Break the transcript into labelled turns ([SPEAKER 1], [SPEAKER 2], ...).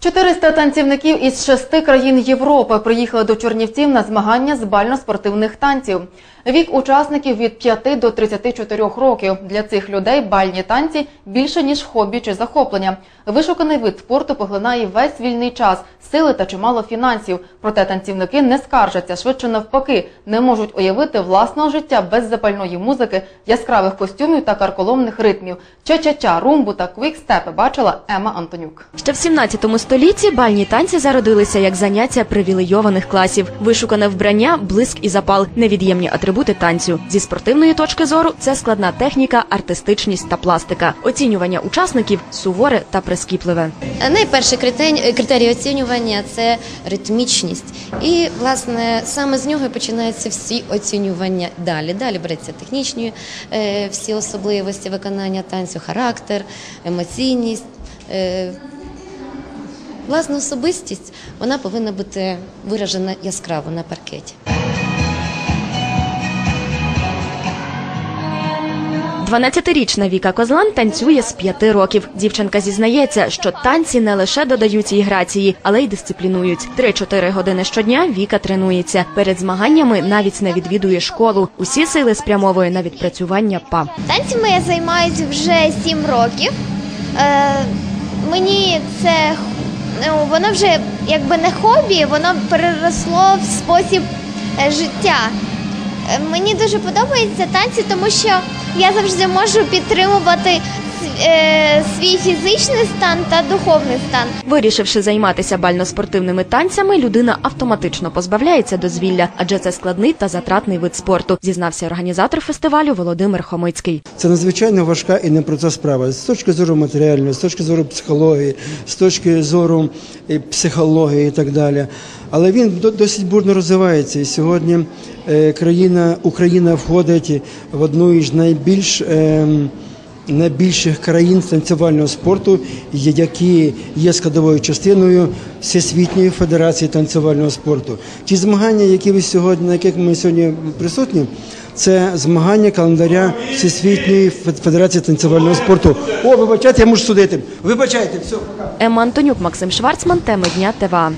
[SPEAKER 1] 400 танцівників із шести країн Європи приїхали до Чернівців на змагання з бально-спортивних танців. Вік учасників від 5 до 34 років. Для цих людей бальні танці більше ніж хобі чи захоплення. Вишуканий вид спорту поглинає весь вільний час, сили та чимало фінансів. Проте танцівники не скаржаться, швидше навпаки, не можуть уявити власного життя без запальної музики, яскравих костюмів та карколомних ритмів. Ча-ча-ча, румбу та квікстепи бачила Ема Антонюк.
[SPEAKER 2] Ще в 17 столітті бальні танці зародилися як заняття привілейованих класів. Вишукане вбрання, блиск і запал невід'ємні атрибути танцю. Зі спортивної точки зору це складна техніка, артистичність та пластика. Оцінювання учасників суворе та прискіпливе.
[SPEAKER 3] Найперший критерій, критерій оцінювання це ритмічність. І, власне, саме з нього починаються всі оцінювання далі. Далі береться технічні е, всі особливості виконання танцю, характер, емоційність. Власна особистість вона повинна бути виражена яскраво на паркеті.
[SPEAKER 2] 12-річна Віка Козлан танцює з 5 років. Дівчинка зізнається, що танці не лише додають їй грації, але й дисциплінують. 3-4 години щодня Віка тренується. Перед змаганнями навіть не відвідує школу. Усі сили спрямовує на відпрацювання па.
[SPEAKER 4] Танцями я займаюся вже 7 років. Е, мені це воно вже якби не хобі, воно переросло в спосіб е, життя. Е, мені дуже подобаються танці, тому що я завжди можу підтримувати свій фізичний стан та духовний стан.
[SPEAKER 2] Вирішивши займатися бально-спортивними танцями, людина автоматично позбавляється дозвілля, адже це складний та затратний вид спорту, зізнався організатор фестивалю Володимир Хомицький.
[SPEAKER 5] Це надзвичайно важка і непроста справа з точки зору матеріальної, з точки зору психології, з точки зору е, психології і так далі. Але він до- досить бурно розвивається. І сьогодні е, країна Україна входить в одну із найбільш ем, найбільших країн танцювального спорту, які є складовою частиною Всесвітньої федерації танцювального спорту. Ті змагання, які ви сьогодні, на яких ми сьогодні присутні, це змагання календаря Всесвітньої Фед- Федерації танцювального спорту. О, вибачайте, я можу судити. Вибачайте, все, пока.
[SPEAKER 2] Емма Антонюк, Максим Шварцман, теми дня ТВА.